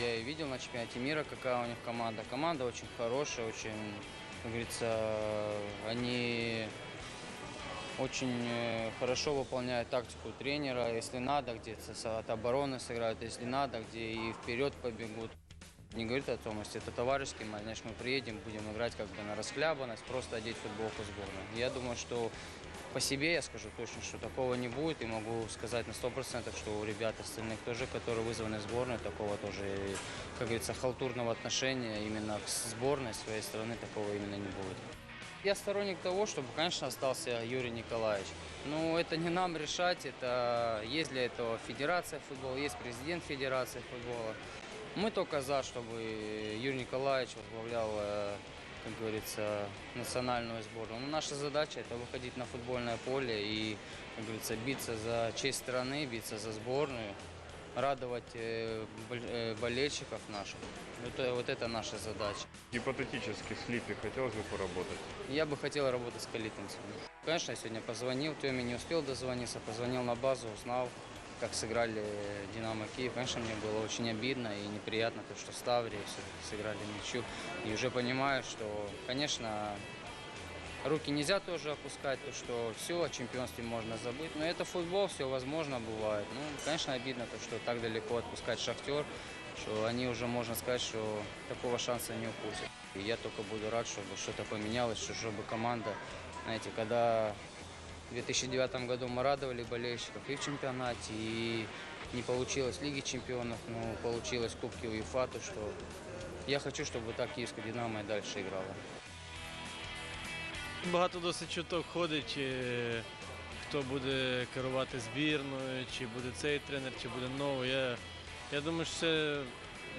Я и видел на чемпионате мира, какая у них команда. Команда очень хорошая, очень, как говорится, они очень э, хорошо выполняют тактику тренера. Если надо, где-то с- от обороны сыграют, если надо, где и вперед побегут. Не говорит о том, если это товарищеский матч, мы приедем, будем играть как бы на расхлябанность, просто одеть футболку сборной. Я думаю, что по себе я скажу точно, что такого не будет, и могу сказать на 100%, что у ребят остальных тоже, которые вызваны в сборную, такого тоже, как говорится, халтурного отношения именно к сборной своей страны, такого именно не будет. Я сторонник того, чтобы, конечно, остался Юрий Николаевич. Но это не нам решать, это есть для этого Федерация футбола, есть президент Федерации футбола. Мы только за, чтобы Юрий Николаевич возглавлял, э, как говорится, национальную сборную. Но наша задача это выходить на футбольное поле и, как говорится, биться за честь страны, биться за сборную, радовать э, бол- э, болельщиков наших. Это, вот это наша задача. Гипотетически с Липи хотелось бы поработать. Я бы хотел работать с калитинцами. Конечно, я сегодня позвонил, Теме не успел дозвониться, позвонил на базу, узнал, как сыграли Динамо Киев. Конечно, мне было очень обидно и неприятно, то, что Ставри сыграли ничью. И уже понимаю, что, конечно, руки нельзя тоже опускать, то, что все, о чемпионстве можно забыть. Но это футбол, все возможно бывает. Ну, конечно, обидно, то, что так далеко отпускать Шахтер, что они уже, можно сказать, что такого шанса не упустят. И я только буду рад, чтобы что-то поменялось, что- чтобы команда, знаете, когда в 2009 году мы радовали болельщиков и в чемпионате, и не получилось в Лиге чемпионов, но получилось в Кубке УЕФА, то что я хочу, чтобы так Киевская Динамо и дальше играла. Багато досить чуток ходить, чи хто буде керувати збірною, чи буде цей тренер, чи буде новий. Я, я думаю, що це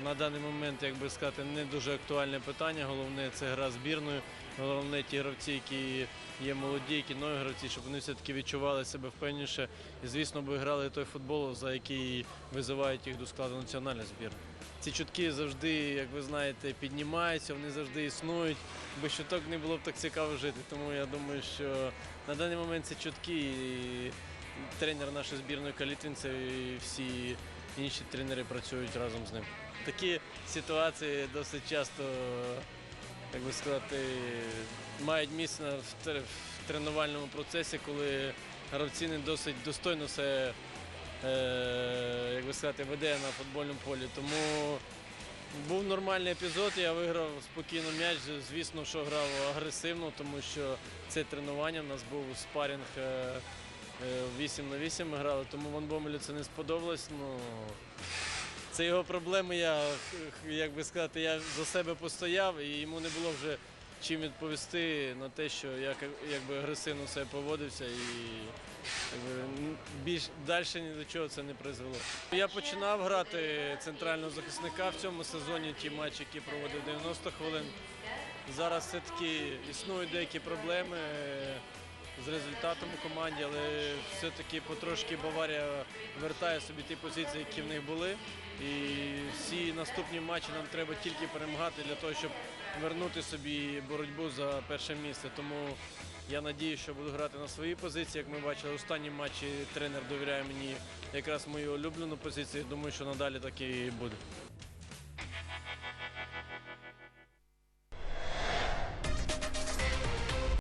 на даний момент, як би сказати, не дуже актуальне питання. Головне це гра збірною. Головне ті гравці, які є молоді, які нові гравці, щоб вони все-таки відчували себе впевненіше і, звісно, би грали той футбол, за який визивають їх до складу національної збірної. Ці чутки завжди, як ви знаєте, піднімаються, вони завжди існують. Без чуток не було б так цікаво жити. Тому я думаю, що на даний момент це чутки. І тренер нашої збірної Калітвінцев і всі інші тренери працюють разом з ним. Такі ситуації досить часто, як би сказати, мають місце в тренувальному процесі, коли гравці не досить достойно себе е, як би сказати, веде на футбольному полі. Тому був нормальний епізод, я виграв спокійно м'яч. Звісно, що грав агресивно, тому що це тренування. У нас був спарінг е, 8 на 8 ми грали, тому Ван Бомелю це не сподобалось. Ну, це його проблеми. Я, як би сказати, я за себе постояв і йому не було вже чим відповісти на те, що я якби агресивно себе поводився і якби, більш далі ні до чого це не призвело. Я починав грати центрального захисника в цьому сезоні, ті матчі, які проводив 90 хвилин. Зараз все-таки існують деякі проблеми е, з результатом у команді, але все-таки потрошки Баварія вертає собі ті позиції, які в них були. І всі наступні матчі нам треба тільки перемагати для того, щоб вернути собі боротьбу за перше місце. Тому я надію, що буду грати на своїй позиції. Як ми бачили, останні матчі тренер довіряє мені якраз мою улюблену позицію. Думаю, що надалі так і буде.